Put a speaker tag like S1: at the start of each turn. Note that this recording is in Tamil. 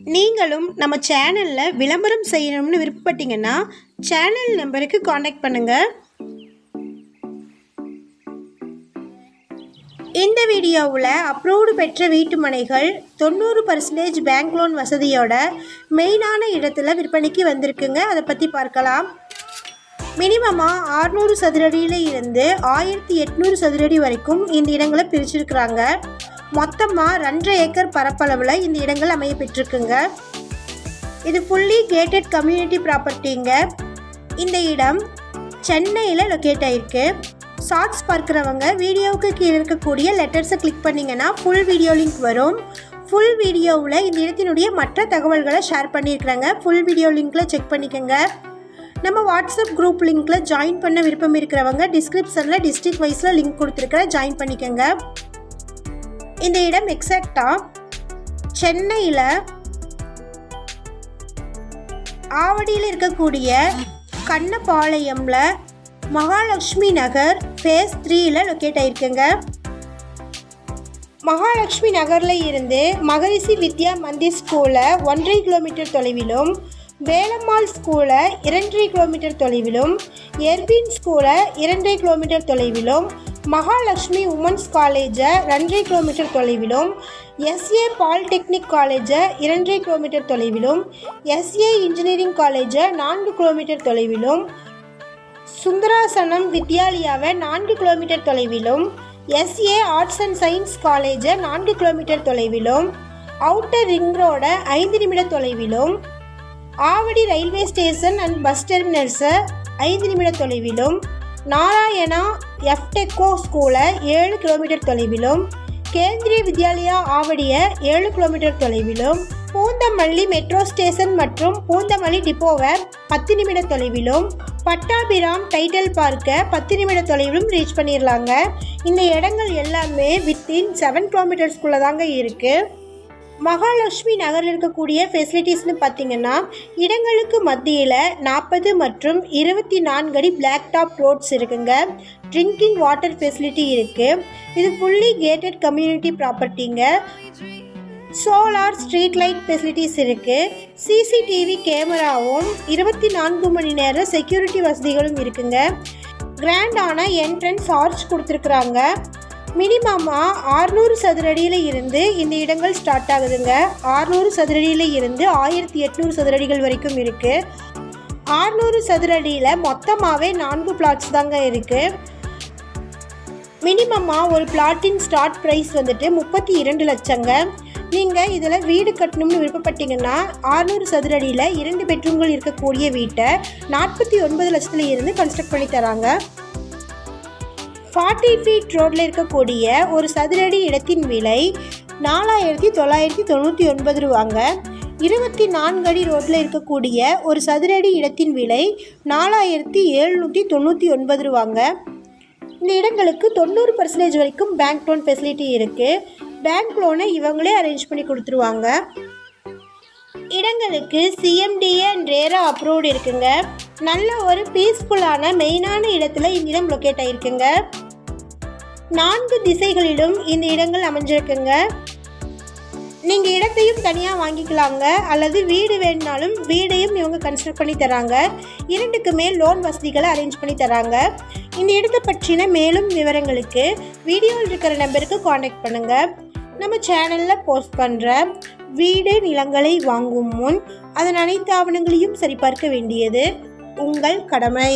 S1: நீங்களும் நம்ம சேனலில் விளம்பரம் செய்யணும்னு விருப்பப்பட்டீங்கன்னா சேனல் நம்பருக்கு காண்டாக்ட் பண்ணுங்கள் இந்த வீடியோவில் அப்ரூவ்டு பெற்ற வீட்டு மனைகள் தொண்ணூறு பர்சன்டேஜ் பேங்க் லோன் வசதியோட மெயினான இடத்துல விற்பனைக்கு வந்திருக்குங்க. அதை பற்றி பார்க்கலாம். மினிமமாக ஆறுநூறு சதுரடியில் இருந்து ஆயிரத்தி எட்நூறு சதுரடி வரைக்கும் இந்த இடங்களை பிரிச்சிருக்கிறாங்க. மொத்தமாக ரெண்டரை ஏக்கர் பரப்பளவில் இந்த இடங்கள் அமைய பெற்றிருக்குங்க. இது ஃபுல்லி கேட்டட் கம்யூனிட்டி ப்ராப்பர்ட்டிங்க இந்த இடம் சென்னையில் லொக்கேட் ஆயிருக்கு. ஷார்ட்ஸ் பார்க்குறவங்க வீடியோவுக்கு கீழே இருக்கக்கூடிய லெட்டர்ஸை கிளிக் பண்ணிங்கன்னா ஃபுல் வீடியோ லிங்க் வரும். ஃபுல் வீடியோவில் இந்த இடத்தினுடைய மற்ற தகவல்களை ஷேர் பண்ணியிருக்கிறாங்க. ஃபுல் வீடியோ லிங்க்கில் செக் பண்ணிக்கோங்க. நம்ம வாட்ஸ்அப் குரூப் லிங்க்கில் ஜாயின் பண்ண விருப்பம் இருக்கிறவங்க டிஸ்கிரிப்ஷனில் டிஸ்ட்ரிக்ட் வைஸில் லிங்க் கொடுத்துருக்க ஜாயின் பண்ணிக்கோங்க. இந்த இடம் எக்ஸாக்டாக சென்னையில் ஆவடியில் இருக்கக்கூடிய கண்ணபாளையம்ல மகாலட்சுமி நகர் ஃபேஸ் த்ரீயில் லொக்கேட் ஆயிருக்குங்க. மகாலட்சுமி நகரில் இருந்து மகரிஷி வித்யா மந்திர் ஸ்கூலை ஒன்றரை கிலோமீட்டர் தொலைவிலும் வேலம்மாள் ஸ்கூலை இரண்டரை கிலோமீட்டர் தொலைவிலும் எர்பின் ஸ்கூலை இரண்டரை கிலோமீட்டர் தொலைவிலும் மகாலட்சுமி உமன்ஸ் காலேஜை ரெண்டரை கிலோமீட்டர் தொலைவிலும் எஸ்ஏ பாலிடெக்னிக் காலேஜை இரண்டரை கிலோமீட்டர் தொலைவிலும் எஸ்ஏ இன்ஜினியரிங் காலேஜை நான்கு கிலோமீட்டர் தொலைவிலும் சுந்தராசனம் வித்யாலயாவை நான்கு கிலோமீட்டர் தொலைவிலும் எஸ்ஏ ஆர்ட்ஸ் அண்ட் சயின்ஸ் காலேஜை நான்கு கிலோமீட்டர் தொலைவிலும் அவுட்டர் ரிங் ரோடை ஐந்து நிமிட தொலைவிலும் Avadi railway station and bus டெர்மினல்ஸை ஐந்து நிமிட தொலைவிலும் நாராயணா எஃப்டெக்கோ ஸ்கூலை ஏழு கிலோமீட்டர் தொலைவிலும் கேந்திரிய வித்யாலயா ஆவடிய ஏழு கிலோமீட்டர் தொலைவிலும் பூந்தமல்லி மெட்ரோ ஸ்டேஷன் மற்றும் பூந்தமல்லி டிப்போவை பத்து நிமிட தொலைவிலும் பட்டாபிராம் டைட்டில் பார்க்கை பத்து நிமிட தொலைவிலும் ரீச் பண்ணிடலாங்க இந்த இடங்கள் எல்லாமே வித்தின் செவன் கிலோமீட்டர்ஸ்குள்ளே தாங்க இருக்குது மகாலட்சுமி நகரில் இருக்கக்கூடிய ஃபெசிலிட்டிஸ்னு பார்த்தீங்கன்னா இடங்களுக்கு மத்தியில் நாற்பது மற்றும் இருபத்தி நான்கு அடி பிளாக் டாப் ரோட்ஸ் இருக்குங்க. ட்ரிங்கிங் வாட்டர் ஃபெசிலிட்டி இருக்குது இது ஃபுல்லி கேட்டட் கம்யூனிட்டி ப்ராப்பர்ட்டிங்க சோலார் ஸ்ட்ரீட் லைட் ஃபெசிலிட்டிஸ் இருக்குது சிசிடிவி கேமராவும் இருபத்தி நான்கு மணி நேரம் செக்யூரிட்டி வசதிகளும் இருக்குங்க. கிராண்டான என்ட்ரன்ஸ் ஆர்ச் கொடுத்துருக்குறாங்க. மினிமமாக ஆறுநூறு சதுரடியில் இருந்து இந்த இடங்கள் ஸ்டார்ட் ஆகுதுங்க. ஆறுநூறு சதுரடியில் இருந்து ஆயிரத்தி எட்நூறு சதுரடிகள் வரைக்கும் இருக்குது ஆறுநூறு சதுரடியில் மொத்தமாகவே நான்கு பிளாட்ஸ் தாங்க இருக்குது மினிமமாக ஒரு பிளாட்டின் ஸ்டார்ட் ப்ரைஸ் வந்துட்டு முப்பத்தி இரண்டு லட்சங்க. நீங்கள் இதில் வீடு கட்டணும்னு விருப்பப்பட்டீங்கன்னா ஆறுநூறு சதுரடியில் இரண்டு பெட்ரூம்கள் இருக்கக்கூடிய வீட்டை நாற்பத்தி ஒன்பது லட்சத்துல இருந்து கன்ஸ்ட்ரக்ட் பண்ணி தராங்க. ஃபார்ட்டி ஃபீட் ரோட்டில் இருக்கக்கூடிய ஒரு சதுரடி இடத்தின் விலை நாலாயிரத்தி தொள்ளாயிரத்தி தொண்ணூற்றி ஒன்பது ரூபாங்க. இருபத்தி நான்கு அடி ரோட்டில் இருக்கக்கூடிய ஒரு சதுரடி இடத்தின் விலை நாலாயிரத்தி எழுநூற்றி தொண்ணூற்றி ஒன்பது ரூபாங்க. இந்த இடங்களுக்கு தொண்ணூறு பர்சன்டேஜ் வரைக்கும் பேங்க் லோன் ஃபெசிலிட்டி இருக்குது பேங்க் லோனை இவங்களே அரேஞ்ச் பண்ணி கொடுத்துருவாங்க. இடங்களுக்கு சிஎம்டிஏ அண்ட் ரேரா அப்ரூவ்டு இருக்குங்க. நல்ல ஒரு பீஸ்ஃபுல்லான மெயினான இடத்துல இந்த இடம் லொக்கேட் ஆகிருக்குங்க நான்கு திசைகளிலும் இந்த இடங்கள் அமைஞ்சிருக்குங்க. நீங்கள் இடத்தையும் தனியாக வாங்கிக்கலாங்க. அல்லது வீடு வேணுனாலும் வீடையும் இவங்க கன்ஸ்ட்ரக்ட் பண்ணி தராங்க. இரண்டுக்கு மேல் லோன் வசதிகளை அரேஞ்ச் பண்ணி தராங்க. இந்த இடத்தை பற்றின மேலும் விவரங்களுக்கு வீடியோவில் இருக்கிற நம்பருக்கு காண்டாக்ட் பண்ணுங்கள் நம்ம சேனலில் போஸ்ட் பண்ணுற வீடு நிலங்களை வாங்கும் முன் அதன் அனைத்து ஆவணங்களையும் சரிபார்க்க வேண்டியது உங்கள் கடமை.